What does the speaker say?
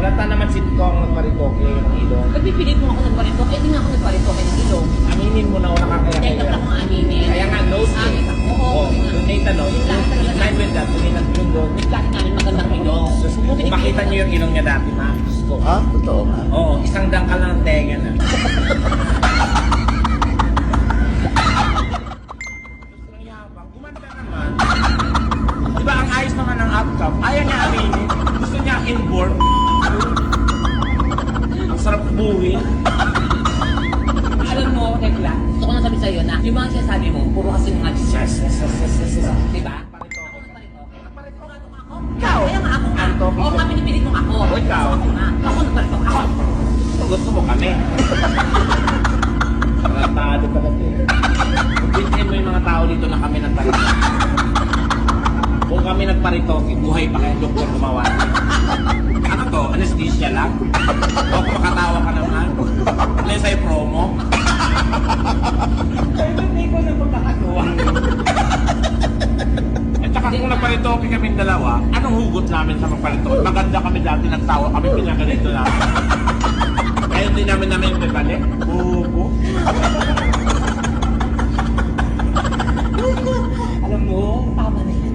Halata naman si ko ang nagparitoke ng ilong. Pagpipilit mo ako nagparito, eh di nga ako nagparito kay ng ilong. Aminin mo na wala kang kaya ka akong aminin. Kaya nga, no Ah, skin. Oo. Oh, donate ano. In line with that, donate ang ilong doon. Yung dati namin magandang ilong. Makita niyo yung ilong niya dati, ma. Ko. Ha? Totoo nga. Oo, isang dangkal lang ng tenga na. Ang yabang, gumanda naman. Di ba ang ayos naman ng outcome? Ayaw niya aminin. Gusto niya inborn. Ang sarap buwi. Alam mo, Tekla, gusto ko na sabi sa'yo na yung mga sinasabi mo, puro kasi mga Yes, yes, yes, yes, yes, yes. Di ba? Parito. Ako nung ako. Ikaw! Kaya nga ako nga. Anto, Oo nga, pinipilit mo ako. O, ikaw? So, ako nga. Ako nagparito. Ako. Gusto mo kami. Tratado ka kasi. Kumpinsin mo yung mga tao dito na kami nagparito. Kung kami nagparito, buhay pa kaya doktor gumawa. magparitoke kami dalawa, anong hugot namin sa magparitoke? Maganda kami dati, nagtawa kami, pinaganito namin. Kaya hindi namin namin yung bibalik. Bubo. Alam mo, tama na yan.